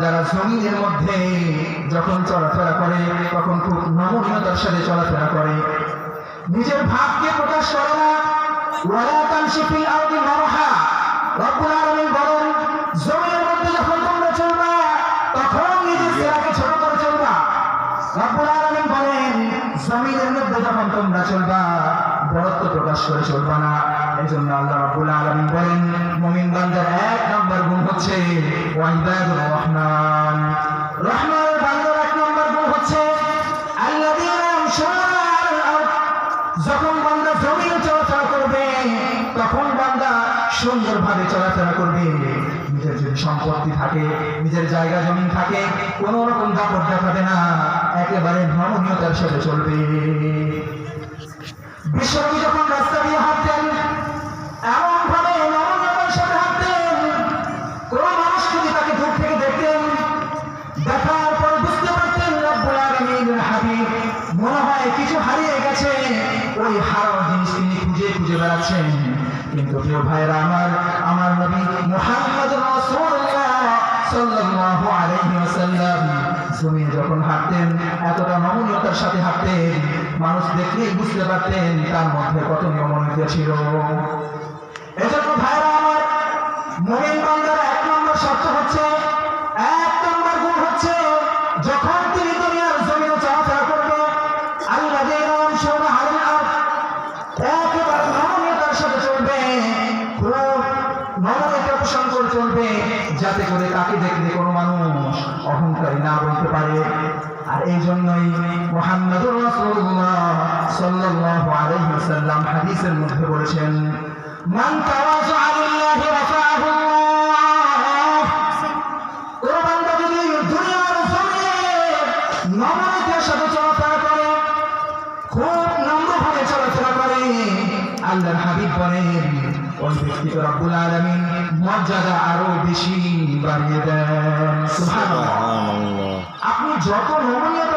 যারা জমিনের মধ্যে যখন চলাফেরা করে, তখন খুব নমনীয়তার সাথে চলাফেরা করে। নিজের ভাবকে প্রকাশ করে না। বলেন তখন বলেন মধ্যে যখন চলবা প্রকাশ করে চলবা না। এই জন্য আল্লাহ রাব্বুল আলামিন বলেন মুমিন বান্দার এক নম্বর গুণ হচ্ছে ওয়াইবাদুর রহমান। রহমানের বান্দার এক নম্বর গুণ হচ্ছে আল্লাযীনা যখন বান্দা জমিনে চলাফেরা করবে, তখন বান্দা সুন্দরভাবে চলাফেরা করবে। নিজের যদি সম্পত্তি থাকে, নিজের জায়গা জমিন থাকে, কোন রকম দাপট দেখাবে না, একেবারে নমনীয়তার সাথে চলবে। বিশ্বকবি যখন রাস্তা কিন্তু প্রিয় ভাইরা আমার আমার নবী মুহাম্মদ রাসূলুল্লাহ সাল্লাল্লাহু যখন হাঁটতেন, এতটা নমনীয়তার সাথে হাঁটতেন, মানুষ দেখলেই বুঝতে পারতেন তার মধ্যে কত নমনীয়তা ছিল। এজন্য ভাইরা আমার মুমিন বান্দার এক নম্বর শর্ত হচ্ছে, এক নম্বর গুণ হচ্ছে, যখন যাতে করে তাকে দেখলে কোনো মানুষ অহংকারী না বলতে পারে। আর এই জন্যই মোহাম্মদুর রাসূলুল্লাহ সাল্লাল্লাহু আলাইহি ওয়াসাল্লাম হাদিসের মধ্যে বলেছেন, মান রাফাহু আল্লাহর হাবিব বলেন আপনি যত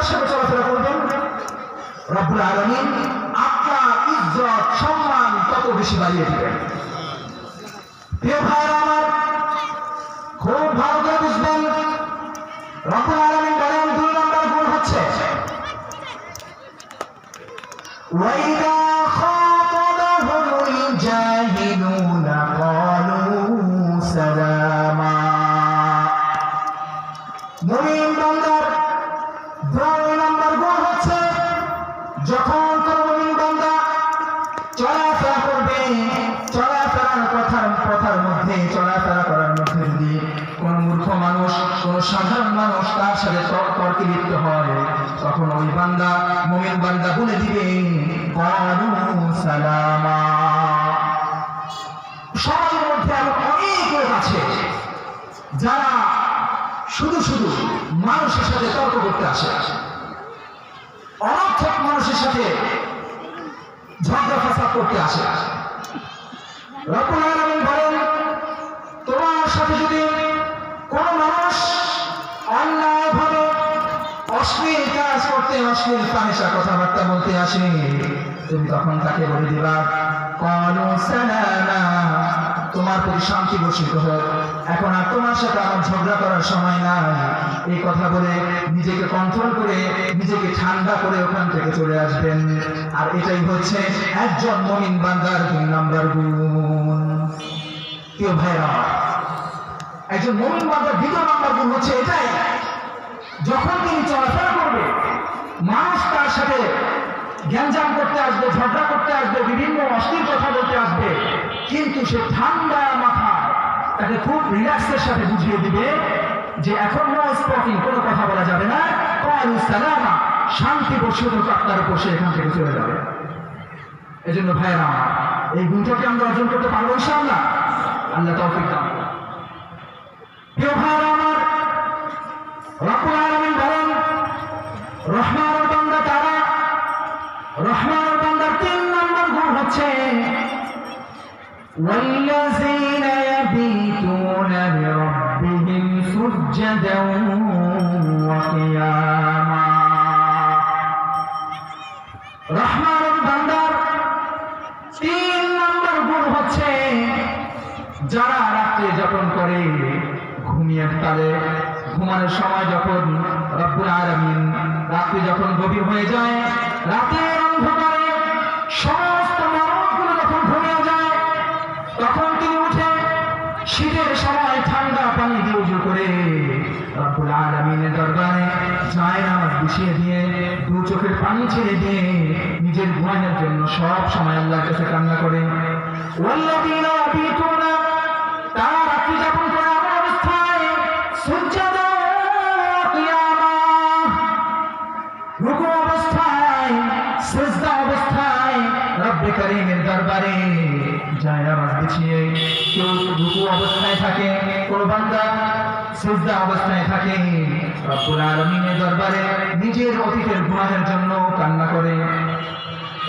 সাথে চলাফেরা করবেন রব্বুল আপনার ইজ্জত সম্মান তত বেশি বাড়িয়ে দিবেন। খুব ভালো বুঝবেন রব্বুল আলামিন বলেন দুই নম্বর গুণ হচ্ছে ওয়াইদা যখন কোন মুমিন বান্দা চলাফেরা করবে, চলাফেরার কথার কথার মধ্যে, চলাফেরা করার মধ্যে যদি কোন মূর্খ মানুষ, কোন সাধারণ মানুষ তার সাথে তর্ক লিপ্ত হয়, তখন ওই বান্দা, মুমিন বান্দা বলে দিবে, কালু সালামা। সমাজের মধ্যে এমন অনেক লোক আছে যারা শুধু শুধু মানুষের সাথে তর্ক করতে আসে। অনর্থক মানুষের সাথে ঝগড়া ফাসাদ করতে আসে। বলেন, তোমার সাথে যদি কোন মানুষ অন্যায়ভাবে অশ্লীল কাজ করতে, অশ্লীল কথাবার্তা বলতে আসে, তুমি তখন তাকে বলে দিবা তোমার প্রতি শান্তি বর্ষিত হোক। এখন আর তোমার সাথে আমার ঝগড়া করার সময় নাই। এই কথা বলে নিজেকে কন্ট্রোল করে নিজেকে ঠান্ডা করে ওখান থেকে চলে আসবেন। আর এটাই হচ্ছে একজন মমিন বান্দার দুই নাম্বার গুণ। কেউ ভাইরা একজন মমিন বান্দার দ্বিতীয় নাম্বার গুণ হচ্ছে এটাই, যখন তিনি চলাফেরা করবে, মানুষ তার সাথে গ্যাঞ্জাম করতে আসবে, ঝগড়া করতে আসবে, বিভিন্ন অশ্লীল কথা বলতে আসবে, কিন্তু সে ঠান্ডা মাথায় তাকে খুব রিল্যাক্সের সাথে বুঝিয়ে দিবে যে এখন নো স্পটিং কোনো কথা বলা যাবে না। কলু সালামা, শান্তি আপনার উপর, সে এখান থেকে চলে যাবে। এই জন্য ভাইয়েরা, এই গুণটাকে আমরা অর্জন করতে পারব ইনশাআল্লাহ। আল্লাহ তৌফিক দান প্রিয় ভাইয়েরা আমার, রব্বুল আলামিন বলেন বান্দা তারা বান্দার তিন নম্বর গুণ হচ্ছে سجدا وقياما রহমানের বান্দার তিন নম্বর গুণ হচ্ছে যারা রাত্রে যাপন করে ঘুমিয়ে তালে ঘুমানোর সময় যখন রব্বুল আলামিন রাত্রি যখন গভীর হয়ে যায় রাতের আলামিনের দরবারে যায়, নামাজ বিছিয়ে দিয়ে, দু চোখের পানি ছেড়ে দিয়ে নিজের ঘুমানোর জন্য সব সময় আল্লাহর কাছে কান্না করে। ওয়াল্লাযীনা ইয়াবিতুনা কেউ রুকু অবস্থায় থাকে, কোন বান্দা সেজদা অবস্থায় থাকে, রব্বুল আলামিনের দরবারে নিজের অতীতের গুনাহের জন্য কান্না করে।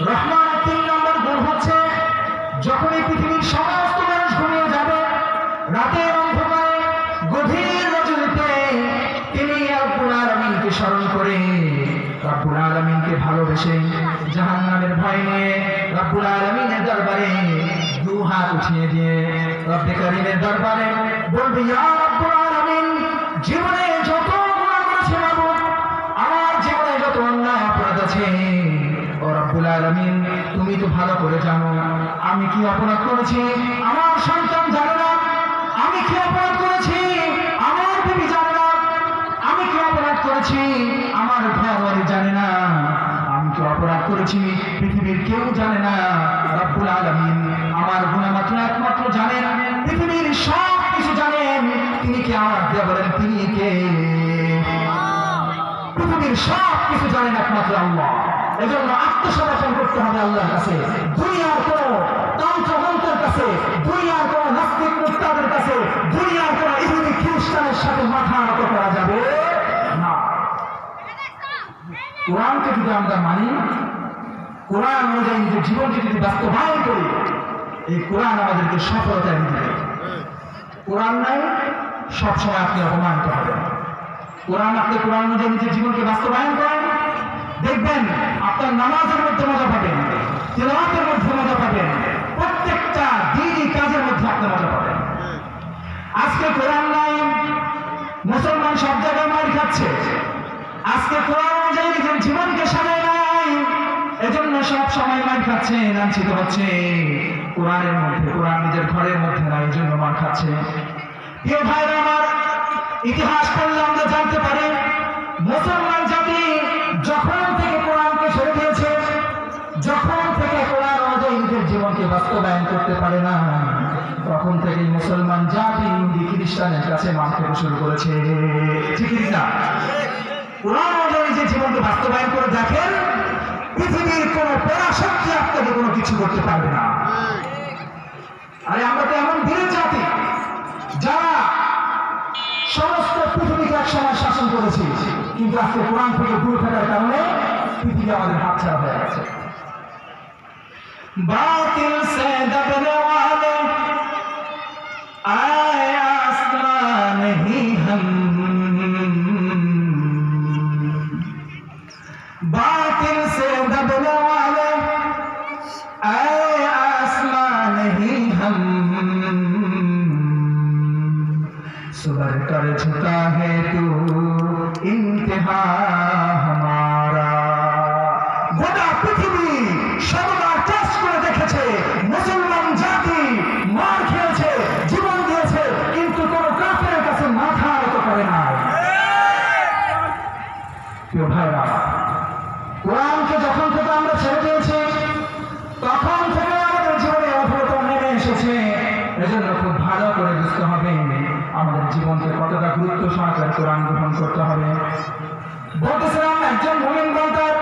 রহমানের তিন নম্বর গুণ হচ্ছে যখন এই পৃথিবীর সমস্ত মানুষ ঘুমিয়ে যাবে, রাতের অন্ধকারে, গভীর রজনীতে তিনি রব্বুল আলামিনকে স্মরণ করে, রব্বুল আলামিনকে ভালোবেসে জাহান্নামের ভয় নিয়ে রব্বুল আলামিনের দরবারে হাত উঠিয়ে দিয়ে রব্বে করিমের দরবারে বলবে জীবনে যত গুনাহ করেছি আমার জীবনে যত অন্যায় অপরাধ আছে তুমি তো ভালো করে জানো, আমি কি অপরাধ করেছি? আমার সন্তান জানে না, আমি কি অপরাধ করেছি? আমার বিবি জানে না, আমি কি অপরাধ করেছি? আমার ঘর জানে না, আমি কি অপরাধ করেছি? পৃথিবীর কেউ জানে না কে পৃথিবীর সব কিছু জানেন একমাত্র আল্লাহ। এজন্য আত্মসমর্পণ করতে হবে আল্লাহর কাছে। দুনিয়ার কোন তন্ত্র মন্ত্রের কাছে, দুনিয়ার কোন নাস্তিক মুক্তাদের কাছে, দুনিয়ার কোন ইহুদি খ্রিস্টানের সাথে মাথা নত করা যাবে না। কোরআনকে যদি আমরা মানি, কোরআন অনুযায়ী নিজের জীবনকে যদি বাস্তবায়ন করি, এই কোরআন আমাদেরকে সফলতা দেবে কোরআন নাই সবসময় আপনি অপমানিত হবেন কোরআন আপনি কোরআন অনুযায়ী নিজের জীবনকে বাস্তবায়ন করেন। দেখবেন আপনার নামাজের মধ্যে মজা পাবেন, তেলাওয়াতের মধ্যে মজা পাবেন, প্রত্যেকটা দিনই কাজের মধ্যে আপনি মজা পাবেন। আজকে কোরআন নাই, মুসলমান সব জায়গায় মার খাচ্ছে। আজকে কোরআন অনুযায়ী নিজের জীবনকে সাজায় নাই, এজন্য সব সময় মার খাচ্ছে, লাঞ্ছিত হচ্ছে। কোরআনের মধ্যে, কোরআন নিজের ঘরের মধ্যে নাই, এজন্য মার খাচ্ছে। প্রিয় ভাইরা আমার, ইতিহাস পড়লে আমরা জানতে পারি, মুসলমান জাতি যখন থেকে কোরআনকে দিয়েছে, যখন থেকে কোরআন অনুযায়ী নিজের জীবনকে বাস্তবায়ন করতে পারে না, তখন থেকে মুসলমান জাতি খ্রিস্টানের কাছে শুরু করেছে। ঠিক না? কোরআন যে জীবনকে বাস্তবায়ন করে দেখেন, পৃথিবীর কোন পরাশক্তি আপনাকে কোনো কিছু করতে পারবে না। আরে আমরা তো এমন বীরের জাতি যারা সমস্ত পৃথিবীকে এক সময় শাসন করেছি। কিন্তু আজকে কোরআন থেকে দূরে থাকার কারণে পৃথিবী আমাদের হাত ছাড়া হয়ে গেছে। বাতিল সে দবনে ভালো করে বুঝতে হবে আমাদের জীবনকে কতটা গুরুত্ব সহকারে কোরআন গ্রহণ করতে হবে বলতেছিলাম একজন মুমিন বলতার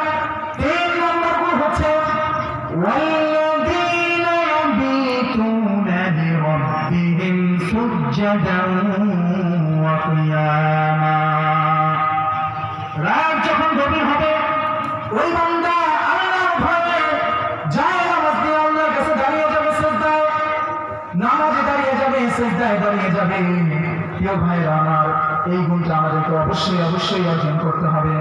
তিন নম্বর গুণ হচ্ছে والذين يبيتون لربهم سجدا সেজদায় দাঁড়িয়ে যাবে প্রিয় ভাইরা আমার এই গুণটা আমাদেরকে অবশ্যই অবশ্যই অর্জন করতে হবে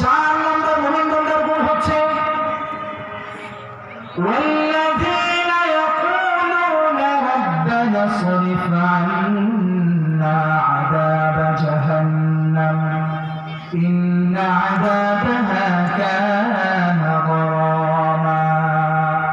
চার নম্বর মোমিন বন্দার গুণ হচ্ছে والذين يقولون ربنا اصرف عنا